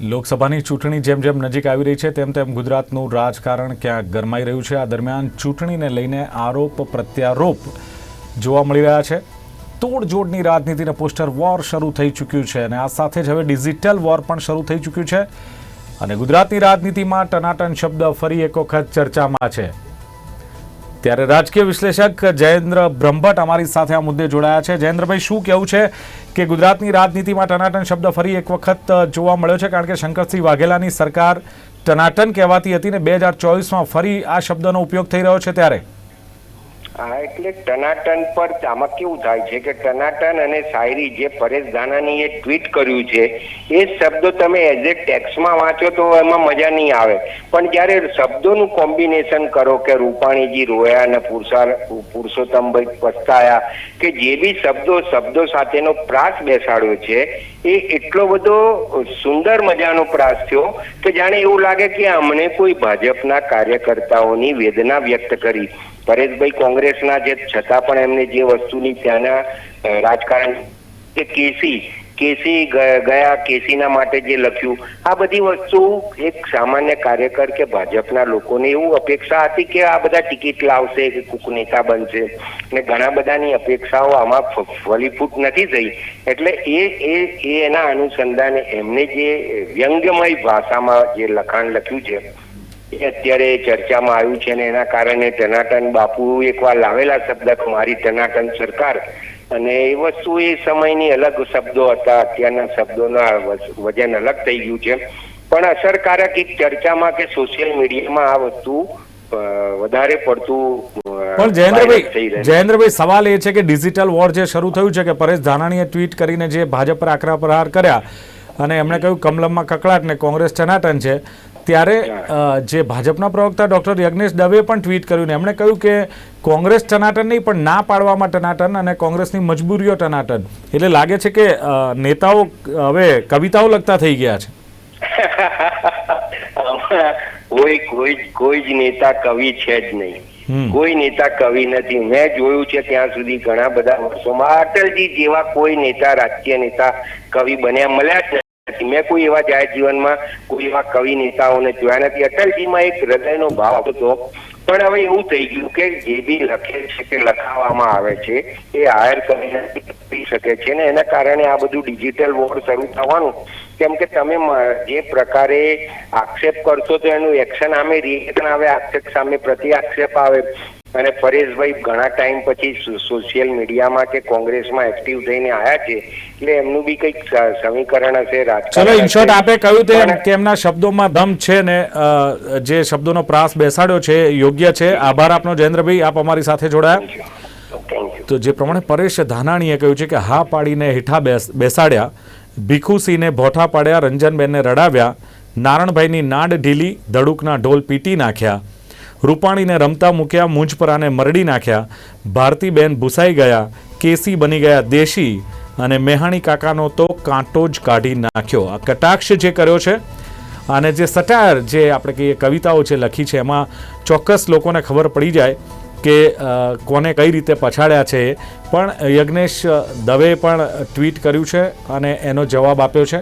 લોકસભાની ચૂંટણી જેમ જેમ નજીક આવી રહી છે, તેમ તેમ ગુજરાતનું રાજકારણ ક્યાંક ગરમાઈ રહ્યું છે. આ દરમિયાન ચૂંટણીને લઈને આરોપ પ્રત્યારોપ જોવા મળી રહ્યા છે. તોડજોડની રાજનીતિને પોસ્ટર વોર શરૂ થઈ ચૂક્યું છે અને આ સાથે જ હવે ડિજિટલ વોર પણ શરૂ થઈ ચૂક્યું છે. અને ગુજરાતની રાજનીતિમાં ટનાટન શબ્દ ફરી એક વખત ચર્ચામાં છે. ત્યારે રાજકીય વિશ્લેષક જયેન્દ્ર બ્રહ્મભટ્ટ અમારી સાથે આ મુદ્દે જોડાયા છે. જયેન્દ્રભાઈ, શું કહેવું છે કે ગુજરાતની રાજનીતિમાં ટનાટન શબ્દ ફરી એક વખત જોવા મળ્યો છે? કારણ કે શંકરસિંહ વાઘેલાની સરકાર ટનાટન કહેવાતી હતી ને બે હજાર ચોવીસમાં ફરી આ શબ્દનો ઉપયોગ થઈ રહ્યો છે ત્યારે. હા, એટલે ટનાટન પર આમાં કેવું થાય છે કે ટનાટન અને શાયરી જે પરેશ ધાનાની એ ટ્વીટ કર્યું છે, એ શબ્દો તમે એઝ એ ટેક્સમાં વાંચો તો એમાં મજા નહીં આવે. પણ જ્યારે શબ્દોનું કોમ્બિનેશન કરો કે રૂપાણીજી રોયા અને પુરુષોત્તમ પુરુષોત્તમભાઈ પસ્તાયા કે જે બી શબ્દો શબ્દો સાથેનો પ્રાસ બેસાડ્યો છે એ એટલો બધો સુંદર મજાનો પ્રાસ થયો કે જાણે એવું લાગે કે અમને કોઈ ભાજપના કાર્યકર્તાઓની વેદના વ્યક્ત કરી. પરેશભાઈ કોંગ્રેસના જે છતાં પણ એમને જે વસ્તુની ત્યાંના રાજકારણ, કે કેસી કેસી ગયા કેસીના માટે જે લખ્યું, આ બધી વસ્તુ એક સામાન્ય કાર્યકર કે ભાજપના લોકોને એવું અપેક્ષા હતી કે આ બધા ટિકિટ લાવશે, કે કુક નેતા બનશે. ને ઘણા બધાની અપેક્ષાઓ આમાં ફલીફૂટ નથી થઈ. એટલે એ એ એ એના અનુસંધાને એમને જે વ્યંગ્યમય ભાષામાં જે લખાણ લખ્યું છે, એ અત્યારે ચર્ચામાં આવ્યું છે ને એના કારણે ટનાટન બાપુ એકવાર લાવેલા શબ્દ મારી ટનાટન સરકાર અને એ વસ્તુ એ સમયની અલગ શબ્દો હતા અત્યારના શબ્દોના વજન અલગ થઈ ગયું છે. પણ અસરકારક એક ચર્ચામાં કે સોશિયલ મીડિયામાં આ વસ્તુ વધારે પડતું પણ જયેન્દ્રભાઈ જયેન્દ્રભાઈ સવાલ એ છે કે ડિજિટલ વોર જે શરૂ થયું છે કે પરેશ ધાનાણીએ ટ્વીટ કરીને જે ભાજપ પર આકરા પ્રહાર કર્યા અને એમણે કહ્યું કમલમમાં કકળાટ ને કોંગ્રેસ ટનાટન છે. ત્યારે જે ભાજપના પ્રવક્તા ડોક્ટર યજ્ઞેશ દવે પણ ટ્વીટ કર્યું ને એમણે કહ્યું કે કોંગ્રેસ ટનાટન નહીં પણ ના પાડવામાં ટનાટન અને કોંગ્રેસની મજબૂરીઓ ટનાટન. એટલે લાગે છે કે નેતાઓ હવે કવિતાઓ લખતા થઈ ગયા છે. કોઈ કોઈ કોઈ જ નેતા કવિ છે જ નહીં. કોઈ નેતા કવિ નથી. મેં જોયું છે ત્યાં સુધી ઘણા બધા વર્ષોમાં અટલજી જેવા કોઈ નેતા રાજકીય નેતા કવિ બન્યા મળ્યા જ નથી મેં કોઈ એવા જાહેર જીવનમાં કોઈ એવા કવિ નેતાઓને જોયા નથી. અટલજીમાં એક હૃદયનો ભાવ હતો. પણ હવે એવું થઈ ગયું કે જે બી લખે છે કે લખાવવામાં આવે છે, એ હાયર કરી શકે છે ને એના કારણે આ બધું ડિજિટલ વોર શરૂ થવાનું. કેમ કે તમે જે પ્રકારે આક્ષેપ કરશો તો એનું એક્શન સામે રિએક્શન આવે, આક્ષેપ સામે પ્રતિ આક્ષેપ આવે. અને પરેશભાઈ ઘણા ટાઈમ પછી સોશિયલ મીડિયામાં કે કોંગ્રેસમાં એક્ટિવ થઈને આવ્યા છે એટલે એમનું બી કંઈક સમીકરણ હશે ચલો રાજકારણ ઇન શોર્ટ હશે. આપે કહ્યું તેમ એમના શબ્દોમાં દમ છે ને જે શબ્દોનો પ્રાસ બેસાડ્યો છે યોગ્ય છે. આભાર આપનો જયેન્દ્રભાઈ. આપ અમારી સાથે જોડાયા. તો જે પ્રમાણે પરેશ ધાનાણીએ કહ્યું છે કે હા પાડીને હેઠા બેસ બેસાડ્યા ભીખુસિંહને ભોઠા પાડ્યા રંજનબેનને રડાવ્યા નારણભાઈની નાડ ઢીલી ધડુકના ઢોલ પીટી નાખ્યા રૂપાણીને રમતા મૂક્યા મુંજપરાને મરડી નાખ્યા. ભારતીબેન ભૂસાઈ ગયા, કેસી બની ગયા દેશી અને મેહાણી કાકાનો તો કાંટો જ કાઢી નાખ્યો. આ કટાક્ષ જે કર્યો છે અને જે સટાયર જે આપણે કહીએ કવિતાઓ છે લખી છે, એમાં ચોક્કસ લોકોને ખબર પડી જાય કે કોને કઈ રીતે પછાડ્યા છે. પણ યજ્ઞેશ દવે પણ ટ્વીટ કર્યું છે અને એનો જવાબ આપ્યો છે.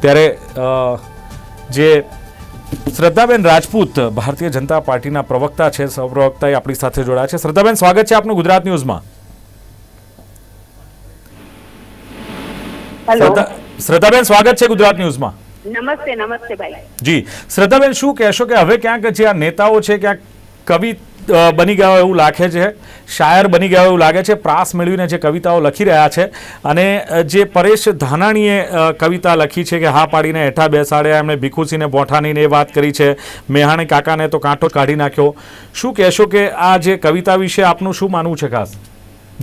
ત્યારે જે શ્રદ્ધાબેન રાજપૂત ભારતીય જનતા પાર્ટીના પ્રવક્તા છે સહપ્રવક્તા આપણી સાથે જોડાયા છે. શ્રદ્ધાબેન સ્વાગત છે આપનું ગુજરાત ન્યૂઝમાં. શ્રદ્ધાબેન સ્વાગત છે ગુજરાત ન્યૂઝમાં. નમસ્તે નમસ્તે ભાઈ. જી શ્રદ્ધાબેન શું કહેશો કે હવે ક્યાંક જે આ નેતાઓ છે ક્યાંક કવિ બની ગયા હોય એવું લાગે છે. શાયર બની ગયા હોય એવું લાગે છે. પ્રાસ મેળવીને જે કવિતાઓ લખી રહ્યા છે અને જે પરેશ ધાનાણીએ કવિતા લખી છે કે હા પાડીને હેઠા બેસાડ્યા, એમણે ભીખુસિંહને બોઠાનીને એ વાત કરી છે. મેહાણી કાકાને તો કાંટો કાઢી નાખ્યો. શું કહેશો કે આ જે કવિતા વિશે આપનું શું માનવું છે ખાસ?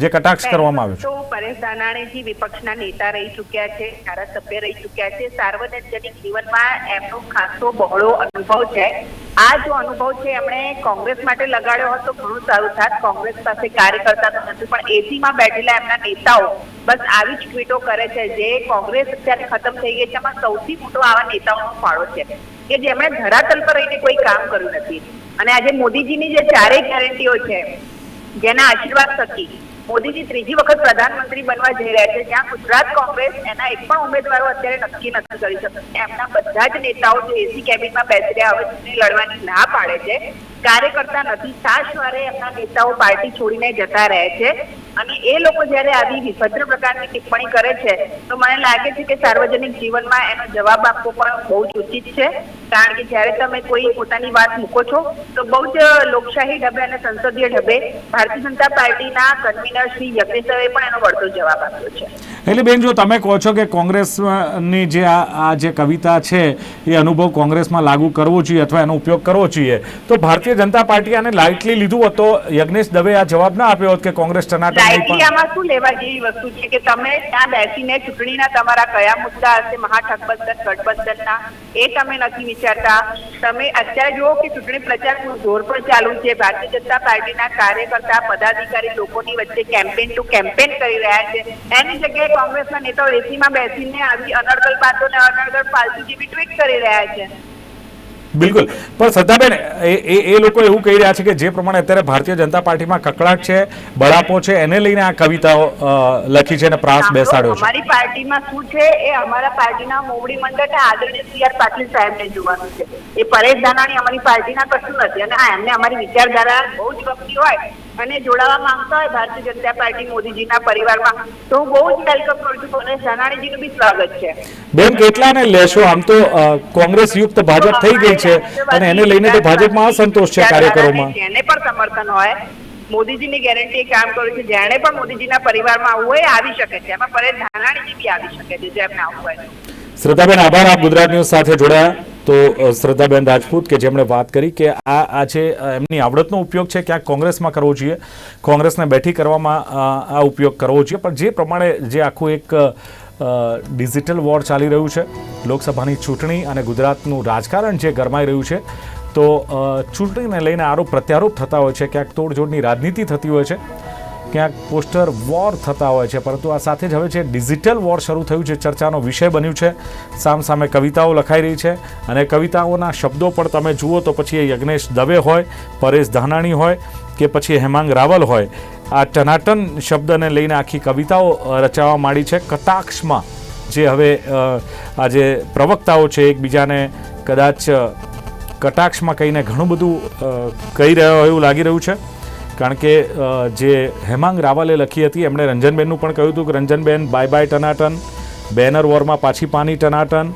જે કટાક્ષ કરવામાં આવ્યો છે. તો પરેશ દાનાણીજી વિપક્ષના નેતા રહી ચૂક્યા છે ધારાસભ્ય રહી ચૂક્યા છે. સાર્વજનિક જીવનમાં એમનો ખાસો બહોળો અનુભવ છે. આ જો અનુભવ છે એમણે કોંગ્રેસ માટે લગાડ્યો હતો ઘણું સારું થાત. કોંગ્રેસ પાસે કાર્યકર્તા તો નથી પણ એસીમાં બેઠેલા એમના નેતાઓ બસ આવી જ ટ્વીટો કરે છે જે કોંગ્રેસ અત્યારે ખતમ થઈ ગઈ છે. એમાં સૌથી મોટો આવા નેતાઓનો ફાળો છે કે જેમણે ધરાતલ પર રહીને કોઈ કામ કર્યું નથી. અને આજે મોદીજીની જે ચારેય ગેરંટીઓ છે જેના આશીર્વાદ થકી મોદીજી ત્રીજી વખત પ્રધાનમંત્રી બનવા જઈ રહ્યા છે. જ્યાં ગુજરાત કોંગ્રેસ એના એક પણ ઉમેદવારો અત્યારે નક્કી નથી કરી શકતા. એમના બધા જ નેતાઓ જે એસી કેબિનમાં બેસી રહ્યા હવે ચૂંટણી લડવાની ના પાડે છે, કાર્યકર્તા નથી. છાશવારે એમના નેતાઓ પાર્ટી છોડીને જતા રહે છે. અને એ લોકો જ્યારે આવી વિભદ્ર પ્રકારની ટિપ્પણી કરે છે, તો મને લાગે છે કે સાર્વજનિક જીવનમાં એનો જવાબ આપવો પણ બહુ જ ઉચિત છે. કારણ કે જ્યારે તમે કોઈ પોતાની વાત મૂકો છો, તો બહુ જ લોકશાહી ઢબે અને સંસદીય ઢબે ભારતીય જનતા પાર્ટીના કન્વીનર શ્રી યજ્ઞેશ્વરે પણ એનો વળતો જવાબ આપ્યો છે. એટલે બેન, જો તમે કહો છો કે કોંગ્રેસની જે આ જે કવિતા છે, એ અનુભવ કોંગ્રેસમાં લાગુ કરવો જોઈએ અથવા એનો ઉપયોગ કરવો જોઈએ, તો ભારતીય જનતા પાર્ટી આને લાઇટલી લીધું હોત યજ્ઞેશ દવે આ જવાબ ના આપ્યો હોત કે કોંગ્રેસ ટનાટન શું લેવા જેવી વસ્તુ છે કે તમે ત્યાં બેસીને ચૂંટણીના તમારા કયા મુદ્દા હશે મહાઠગબંધન ગઠબંધનના, એ તમે નથી વિચારતા. તમે અત્યારે જુઓ કે ચૂંટણી પ્રચારનું જોર પણ ચાલુ છે. ભારતીય જનતા પાર્ટીના કાર્યકર્તા, પદાધિકારી લોકોની વચ્ચે કેમ્પેન ટુ કેમ્પેન કરી રહ્યા છે. એની જગ્યાએ કોંગ્રેસના નેતાઓ એસીમાં બેસીને આવી અનર્ગલ બાતો ને અનર્ગલ ફાલતુ જેવી ટ્વીટ કરી રહ્યા છે. બિલકુલ. પણ શ્રદ્ધાબેન એ એ લોકો એવું કહી રહ્યા છે કે જે પ્રમાણે અત્યારે ભારતીય જનતા પાર્ટીમાં કકળાટ છે બળાપો છે એને લઈને આ કવિતાઓ લખી છે અને પ્રાસ બેસાડ્યો છે. અમારી પાર્ટીમાં શું છે એ અમારા પાર્ટીના મોવડી મંડળને આદરણીય સી આર પાટીલ સાહેબને જોવાનું છે. એ પરેશ ધાનાણી અમારી પાર્ટીના કશું નથી અને આ એમને અમારી વિચારધારા બહુ જ ગમતી હોય. અને જોડાવા માંગતા હોય ભારતીય જનતા પાર્ટી મોદીજીના પરિવારમાં તો હું બહુ જ વેલકમ કરું છું. પરેશ ધાનાણીજીનું બી સ્વાગત છે. બેન કેટલાને લેશો? આમ તો કોંગ્રેસ યુક્ત ભાજપ થઈ ગઈ છે અને એને લઈને તો ભાજપમાં અસંતોષ છે કાર્યકરોમાં. એને પણ સમર્થન હોય મોદીજીની ગેરંટી કામ કરું છું. જેને પણ મોદીજીના પરિવારમાં આવવું હોય આવી શકે છે. એમાં પરેશ ધાનાણીજી બી આવી શકે છે જેમને આવવું હોય. શ્રદ્ધાબેન આભાર. આપ ગુજરાત ન્યૂઝ સાથે જોડાયા. તો શ્રદ્ધાબેન રાજપૂત કે જેમણે વાત કરી કે આ આ જે એમની આવડતનો ઉપયોગ છે ક્યાંક કોંગ્રેસમાં કરવો જોઈએ. કોંગ્રેસને બેઠી કરવામાં આ ઉપયોગ કરવો જોઈએ. પણ જે પ્રમાણે જે આખું એક ડિજિટલ વોર ચાલી રહ્યું છે, લોકસભાની ચૂંટણી અને ગુજરાતનું રાજકારણ જે ગરમાઈ રહ્યું છે, તો ચૂંટણીને લઈને આરોપ પ્રત્યારોપ થતા હોય છે. ક્યાંક તોડજોડની રાજનીતિ થતી હોય છે. ક્યાંક પોસ્ટર વોર થતા હોય છે, પરંતુ આ સાથે જ હવે છે ડિજિટલ વોર શરૂ થયું છે, ચર્ચાનો વિષય બન્યું છે. સામસામે કવિતાઓ લખાઈ રહી છે અને કવિતાઓના શબ્દો પણ તમે જુઓ તો પછી એ યજ્ઞેશ દવે હોય, પરેશ ધાનાણી હોય કે પછી હેમાંગ રાવલ હોય. આ ટનાટન શબ્દને લઈને આખી કવિતાઓ રચાવા માંડી છે. કટાક્ષમાં જે હવે આ જે પ્રવક્તાઓ છે એકબીજાને કદાચ કટાક્ષમાં કહીને ઘણું બધું કહી રહ્યો હોય એવું લાગી રહ્યું છે. કારણ કે જે હેમાંગ રાવલે લખી હતી એમણે રંજનબેનનું પણ કહ્યું હતું કે રંજનબેન બાય બાય ટનાટન. બેનર વોરમાં પાછી પાની ટનાટન.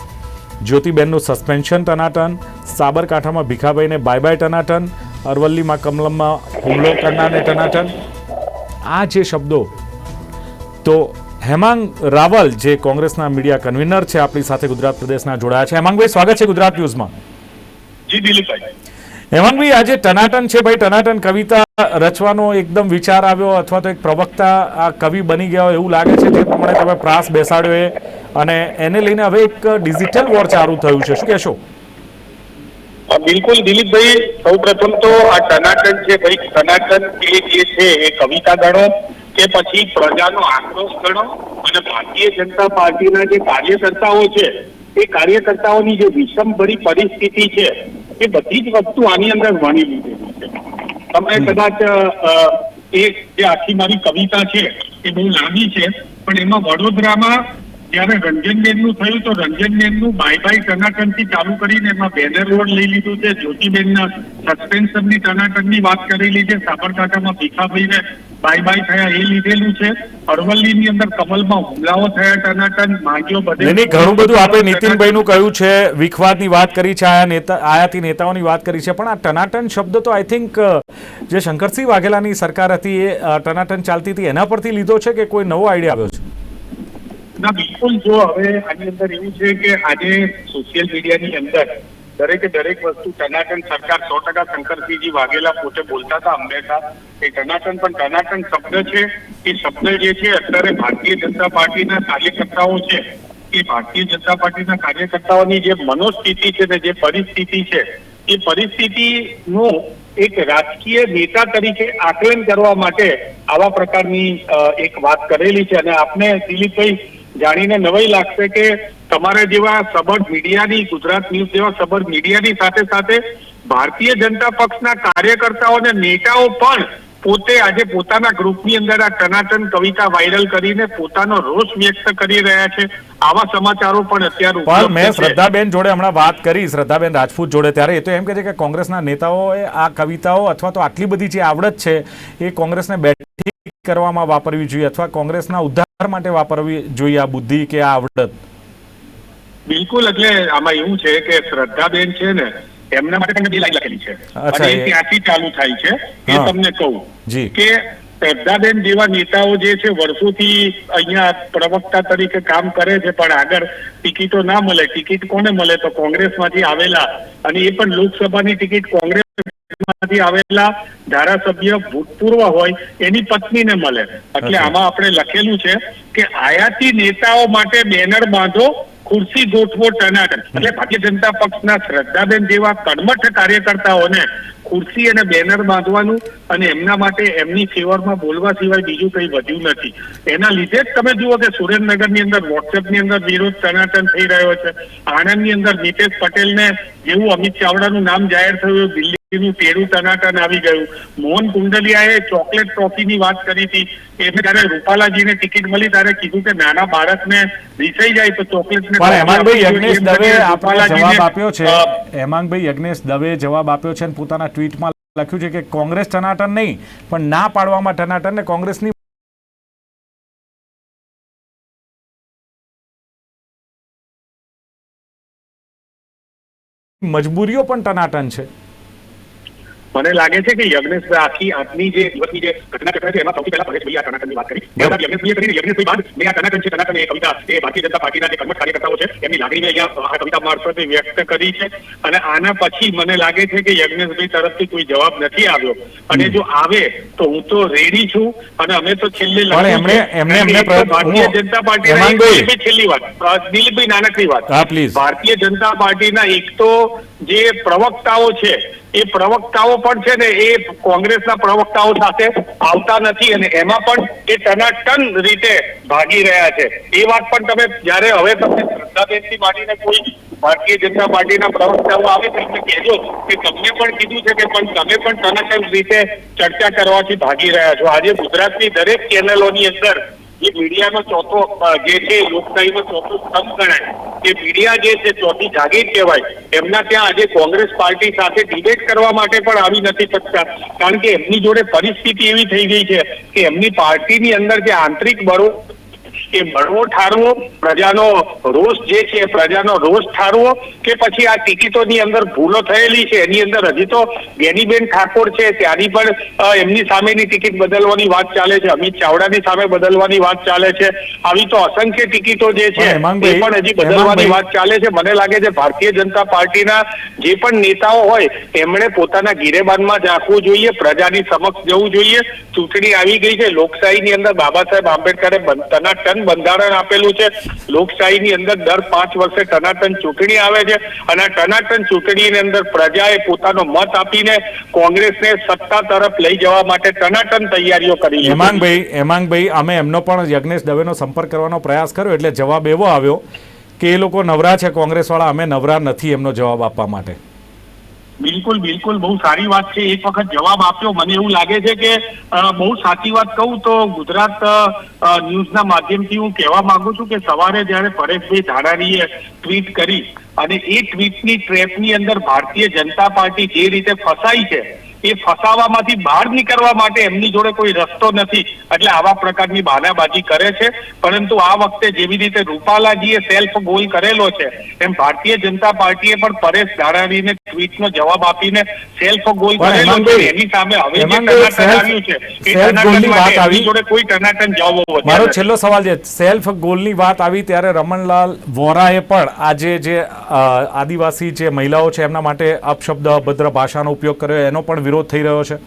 જ્યોતિબેનનું સસ્પેન્શન ટનાટન. સાબરકાંઠામાં ભીખાભાઈને બાય બાય ટનાટન. અરવલ્લીમાં કમલમમાં હુમલો કરનારને ટનાટન. આ જે શબ્દો તો હેમાંગ રાવલ જે કોંગ્રેસના મીડિયા કન્વીનર છે આપણી સાથે ગુજરાત પ્રદેશના જોડાયા છે. હેમાંગભાઈ સ્વાગત છે ગુજરાત ન્યૂઝમાં. જી દિલીપભાઈ. હેમાંગભાઈ આજે ટનાટન છે ભાઈ ટનાટન કવિતા રચવાનો એકદમ વિચાર આવ્યો અથવા તો એક પ્રવક્તા આ કવિ બની ગયો એવું લાગે છે, જે પ્રમાણે તમે પ્રાસ બેસાડ્યો એ. અને એને લઈને હવે એક ડિજિટલ વોર ચાલુ થયું છે. શું કહેશો? બિલકુલ દિલીપભાઈ સૌ પ્રથમ તો આ ટનાટન છે ભાઈ. ટનાટન જે છે એ કવિતા ગણો કે પછી પ્રજાનો આક્રોશ ગણો અને ભારતીય જનતા પાર્ટીના જે કાર્યકર્તાઓ છે, એ કાર્યકર્તાઓની જે વિષમભરી પરિસ્થિતિ છે, એ બધી જ વસ્તુ આની અંદર વણી લીધેલી છે. તમે કદાચ અ, અ, એ જે આખી મારી કવિતા છે એ બહુ લાંબી છે પણ એમાં વડોદરામાં જ્યારે રંજનબેનનું થયું તો રંજનબેનનું બાય બાય ટનાટનથી ચાલુ કરીને એમાં બેનર રોડ લઈ લીધું છે. જ્યોતિબેનના સસ્પેન્શનની ટનાટનની વાત કરેલી છે. સાબરકાંઠામાં ભીખાભાઈને બાય બાય થયા એ લીધેલું છે. અરવલ્લીની અંદર કમલમાં હુમલાઓ થયા ટનાટન, માગ્યો બધે. ઘણું બધું આપણે નીતિનભાઈનું કહ્યું છે. વિખવાદની વાત કરી છે, આયા નેતા આયાથી નેતાઓની વાત કરી છે. પણ આ ટનાટન શબ્દ તો આઈ થિંક જે શંકરસિંહ વાઘેલાની સરકાર હતી એ ટનાટન ચાલતી હતી. એના પરથી લીધો છે કે કોઈ નવો આઈડિયા આવ્યો છે? ના, બિલકુલ જો હવે આની અંદર એવું છે કે આજે સોશિયલ મીડિયાની અંદર દરેકે દરેક વસ્તુ ટનાટન સરકાર સો ટકા શંકરસિંહજી વાઘેલા પોતે બોલતા હતા હંમેશા એ ટનાટન પણ ટનાટન શબ્દ છે. એ શબ્દ જે છે, અત્યારે ભારતીય જનતા પાર્ટીના કાર્યકર્તાઓ છે, એ ભારતીય જનતા પાર્ટીના કાર્યકર્તાઓની જે મનોસ્થિતિ છે ને જે પરિસ્થિતિ છે, એ પરિસ્થિતિનું એક રાજકીય નેતા તરીકે આકલન કરવા માટે આવા પ્રકારની એક વાત કરેલી છે. અને આપને દિલીપભાઈ જાણીને નવાઈ લાગશે કે તમારા જેવા સબળ મીડિયાની ગુજરાત ન્યૂઝ જેવા સબળ મીડિયાની સાથે સાથે ભારતીય જનતા પક્ષના કાર્યકર્તાઓ અને નેતાઓ પણ પોતે આજે પોતાના ગ્રુપની અંદર આ ટનાટન કવિતા વાયરલ કરીને પોતાનો રોષ વ્યક્ત કરી રહ્યા છે. આવા સમાચારો પણ અત્યારે પણ મેં શ્રદ્ધાબેન જોડે હમણાં વાત કરી શ્રદ્ધાબેન રાજપૂત જોડે ત્યારે એ તો એમ કહે છે કે કોંગ્રેસના નેતાઓએ આ કવિતાઓ અથવા તો આટલી બધી જે આવડત છે એ કોંગ્રેસને બેઠી કરવામાં વાપરવી જોઈએ અથવા કોંગ્રેસના ઉદ્ધાર માટે વાપરવી જોઈએ આ બુદ્ધિ કે આ આવડત? બિલકુલ એટલે આમાં એવું છે કે શ્રદ્ધાબેન છે ને એમના માટે તમે બે લાઈન લખેલી છે. અને એ ત્યાંથી ચાલુ થાય છે. એ તમને કહું કે શ્રદ્ધાબેન જેવા નેતાઓ જે છે વર્ષોથી અહીંયા પ્રવક્તા તરીકે કામ કરે છે પણ આગળ ટિકિટો ના મળે. ટિકિટ કોને મળે? તો કોંગ્રેસમાંથી આવેલા. અને એ પણ લોકસભાની ટિકિટ કોંગ્રેસ માંથી આવેલા ધારાસભ્ય ભૂતપૂર્વ હોય એની પત્નીને મળે. એટલે આમાં આપણે લખેલું છે કે આયાતી નેતાઓ માટે બેનર બાંધો ખુરશી ગોઠવો ટનાટન. એટલે ભારતીય જનતા પક્ષના શ્રદ્ધાબેન જેવા કર્મઠ કાર્યકર્તાઓને ખુરશી અને બેનર બાંધવાનું અને એમના માટે એમની ફેવરમાં બોલવા સિવાય બીજું કંઈ વધ્યું નથી. એના લીધે જ તમે જુઓ કે સુરેન્દ્રનગરની અંદર વોટ્સએપની અંદર વિરોધ ટનાટન થઈ રહ્યો છે. આણંદની અંદર નીતેશ પટેલને જેવું અમિત ચાવડાનું નામ જાહેર થયું દિલ્હીનું તેરું ટનાટન આવી ગયું. મોહન કુંડલિયાએ ચોકલેટ ટ્રોફીની વાત કરી હતી. એટલે ત્યારે રૂપાલાજીને ટિકિટ મળી ત્યારે કીધું કે નાના બાળકને રીસાઈ જાય તો ચોકલેટ યજ્ઞેશ દવે જવાબ આપ્યો છે. હેમાંગભાઈ યજ્ઞેશ દવે જવાબ આપ્યો છે અને પોતાના ટ્વીટમાં લખ્યું છે કે કોંગ્રેસ ટનાટન નહીં પણ ના પાડવામાં ટનાટન ને કોંગ્રેસની મજબૂરીઓ પણ ટનાટન છે. મને લાગે છે કે યજ્ઞેશ આખી આજની જે દિવસની જે ઘટના ઘટના છે એમાં સૌથી પહેલા પરેશભાઈ આ ટનાટનની વાત કરી. ત્યારબાદ યજ્ઞેશભાઈએ કરીને યજ્ઞેશભાઈ બાદ મેં આ ટનાટન છે ટનાટન એ કવિતા એ ભારતીય જનતા પાર્ટીના જે કર્મઠ કાર્યકર્તાઓ છે એમની લાગણીને અહીંયા આ કવિતા મારફતે વ્યક્ત કરી છે. અને આના પછી મને લાગે છે કે યજ્ઞેશભાઈ તરફથી કોઈ જવાબ નથી આવ્યો. અને જો આવે તો હું તો રેડી છું. અને અમે તો છેલ્લે ભારતીય જનતા પાર્ટીના. દિલીપભાઈ છેલ્લી વાત. દિલીપભાઈ નાનકડી વાત ભારતીય જનતા પાર્ટીના એક તો જે પ્રવક્તાઓ છે, એ પ્રવક્તાઓ પણ છે ને, એ કોંગ્રેસના પ્રવક્તાઓ સાથે આવતા નથી અને એમાં પણ એ ટનાટન રીતે ભાગી રહ્યા છે. એ વાત પણ તમે જ્યારે હવે તમે શ્રદ્ધાબેનથી માંડીને કોઈ ભારતીય જનતા પાર્ટીના પ્રવક્તાઓ આવે તો એમને કહેજો કે તમને પણ કીધું છે કે પણ તમે પણ ટનાટન રીતે ચર્ચા કરવાથી ભાગી રહ્યા છો. આજે ગુજરાતની દરેક ચેનલોની અંદર જે મીડિયાનો ચોથો જે છે, લોકશાહીનો ચોથો સ્તંભ ગણાય. કે મીડિયા જે છે, ચોથી જાગીર કહેવાય. એમના ત્યાં આજે કોંગ્રેસ પાર્ટી સાથે ડિબેટ કરવા માટે પણ આવી નથી શકતા. કારણ કે એમની જોડે પરિસ્થિતિ એવી થઈ ગઈ છે કે એમની પાર્ટીની અંદર જે આંતરિક બળો એ બળવો ઠારવો પ્રજાનો રોષ જે છે પ્રજાનો રોષ ઠારવો કે પછી આ ટિકિટોની અંદર ભૂલો થયેલી છે એની અંદર હજી તો ગેનીબેન ઠાકોર છે ત્યાંની પણ એમની સામેની ટિકિટ બદલવાની વાત ચાલે છે અમિત ચાવડાની સામે બદલવાની વાત ચાલે છે. આવી તો અસંખ્ય ટિકિટો જે છે એ પણ હજી બદલવાની વાત ચાલે છે. મને લાગે છે ભારતીય જનતા પાર્ટીના જે પણ નેતાઓ હોય એમણે પોતાના ગિરેબાનમાં ઝાંકવું જોઈએ પ્રજાની સમક્ષ જવું જોઈએ. ચૂંટણી આવી ગઈ છે લોકશાહીની અંદર બાબા સાહેબ આંબેડકરે બન- ટનાટન બંધારણ આપેલું છે. લોકશાહીની અંદર દર પાંચ વર્ષે ટનાટન ચૂંટણી આવે છે અને આ ટનાટન ચૂંટણીની અંદર પ્રજાએ પોતાનો મત આપીને કોંગ્રેસને સત્તા તરફ લઈ જવા માટે ટનાટન તૈયારીઓ કરી હેમાંગભાઈ હેમાંગભાઈ, અમે એમનો પણ યજ્ઞેશ દવેનો સંપર્ક કરવાનો પ્રયાસ કર્યો એટલે જવાબ એવો આવ્યો કે એ લોકો નવરા છે કોંગ્રેસવાળા, અમે નવરા નથી એમનો જવાબ આપવા માટે. બિલકુલ બિલકુલ. બહુ સારી વાત છે. એક વખત જવાબ આપ્યો. મને એવું લાગે છે કે બહુ સાચી વાત કહું તો ગુજરાત ન્યૂઝના માધ્યમથી હું કહેવા માંગુ છું કે સવારે જ્યારે પરેશભાઈ ધારાણીએ ટ્વીટ કરી અને એ ટ્વીટની ટ્રેપની અંદર ભારતીય જનતા પાર્ટી જે રીતે ફસાઈ છે એ ફસાવામાંથી બહાર નીકળવા માટે એમની જોડે કોઈ રસ્તો નથી. એટલે આવા પ્રકારની બાનાબાજી કરે છે. પરંતુ આ વખતે જેવી રીતે રૂપાલાજીએ સેલ્ફ ગોલ કરેલો છે એમ ભારતીય જનતા પાર્ટીએ પણ પરેશ ધારાણીને ટ્વીટનો જવાબ આપીને સેલ્ફ ગોલ કરેલો છે. એની સામે હવે જે ટનાટન આવ્યું છે એ ટનાટન માટે. એમની જોડે કોઈ ટનાટન જવાબો મારો છેલ્લો સવાલ છે. સેલ્ફ ગોલની વાત આવી ત્યારે રમણલાલ વોરાએ પણ આજે જે આદિવાસી જે મહિલાઓ છે એમના માટે અપશબ્દ અભદ્ર ભાષાનો ઉપયોગ કર્યો. એનો પણ વિરોધ થઈ રહ્યો છે?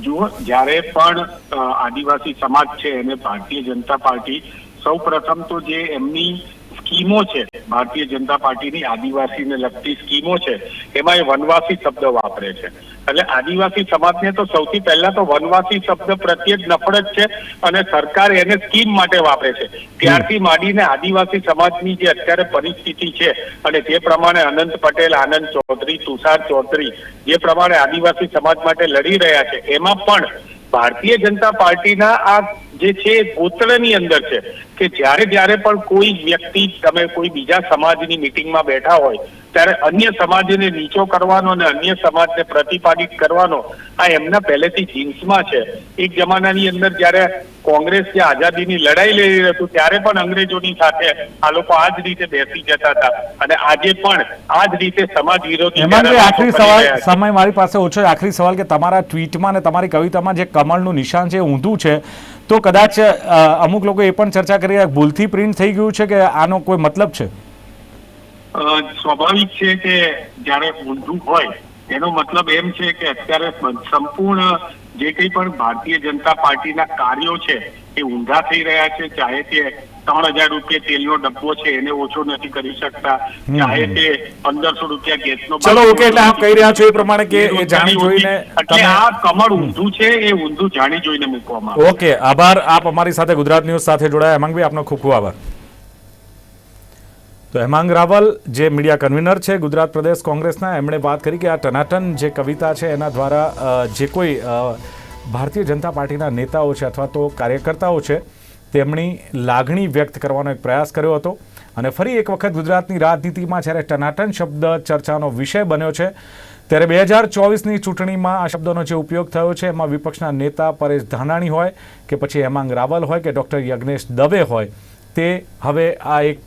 જુઓ, જ્યારે પણ આદિવાસી સમાજ છે એને ભારતીય જનતા પાર્ટી સૌ પ્રથમ તો જે એમની સ્કીમો છે, ભારતીય જનતા પાર્ટીની આદિવાસીને લગતી સ્કીમો છે, એમાં એ વનવાસી શબ્દ વાપરે છે. એટલે આદિવાસી સમાજને તો સૌથી પહેલા તો વનવાસી શબ્દ પ્રત્યે જ નફરત છે અને સરકાર એને સ્કીમ માટે વાપરે છે. ત્યારથી માંડીને આદિવાસી સમાજની જે અત્યારે પરિસ્થિતિ છે અને જે પ્રમાણે અનંત પટેલ, આનંદ ચૌધરી, તુષાર ચૌધરી જે પ્રમાણે આદિવાસી સમાજ માટે લડી રહ્યા છે, એમાં પણ ભારતીય જનતા પાર્ટીના આ જે છે એ ગોત્રની અંદર છે કે જ્યારે જ્યારે પણ કોઈ વ્યક્તિ તમે કોઈ બીજા સમાજની મિટિંગમાં બેઠા હોય ત્યારે અન્ય સમાજને નીચો કરવાનો અને અન્ય સમાજને પ્રતિપાદિત કરવાનો આ એમના પહેલેથી જીન્સમાં છે. એક જમાનાની અંદર જ્યારે કોંગ્રેસ જે આઝાદીની લડાઈ લઈ રહ્યું હતું ત્યારે પણ અંગ્રેજોની સાથે આ લોકો આ જ રીતે બેસી જતા હતા. અને આજે પણ આ જ રીતે સમાજ વિરોધી આખરી સવાલ સમય મારી પાસે ઓછો આખરી સવાલ કે તમારા ટ્વીટમાં અને તમારી કવિતામાં જે કમળનું નિશાન છે ઊંધું છે. તો કદાચ અમુક લોકો એ પણ ચર્ચા કરી રહ્યા, ભૂલથી પ્રિન્ટ થઈ ગયું છે કે આનો કોઈ મતલબ છે? સ્વાભાવિક છે કે જ્યારે ઊંધું હોય, એનો મતલબ એમ છે કે અત્યારે સંપૂર્ણ જે કંઈ પણ ભારતીય જનતા પાર્ટીના કાર્યો છે, એ ઊંધા થઈ રહ્યા છે, ચાહે તે ત્રણ હજાર રૂપિયા તેલનો ડબ્બો છે એને ઓછો નથી કરી શકતા. ચાહે તે પંદરસો રૂપિયા ગેસનો ચલો, ઓકે, એટલે આપ કહી રહ્યા છો એ પ્રમાણે કે એ જાણી જોઈને એટલે આ કમળ ઊંધું છે એ ઊંધું જાણી જોઈને મૂકવામાં ઓકે આભાર. આપ અમારી સાથે ગુજરાત ન્યૂઝ સાથે જોડાયા. હેમાંગભાઈ આપનો ખૂબ ખૂબ આભાર. તો હેમાંગ રાવલ જે મીડિયા કન્વીનર છે ગુજરાત પ્રદેશ કોંગ્રેસના એમણે વાત કરી કે આ ટનાટન જે કવિતા છે એના દ્વારા જે કોઈ ભારતીય જનતા પાર્ટીના નેતાઓ છે અથવા તો કાર્યકર્તાઓ છે તેમની લાગણી વ્યક્ત કરવાનો એક પ્રયાસ કર્યો હતો. અને ફરી એક વખત ગુજરાતની રાજનીતિમાં જ્યારે ટનાટન શબ્દ ચર્ચાનો વિષય બન્યો છે, ત્યારે બે હજાર ચોવીસની ચૂંટણીમાં આ શબ્દનો જે ઉપયોગ થયો છે, એમાં વિપક્ષના નેતા પરેશ ધાનાણી હોય કે પછી હેમાંગ રાવલ હોય કે ડૉક્ટર યજ્ઞેશ દવે હોય, તે હવે આ એક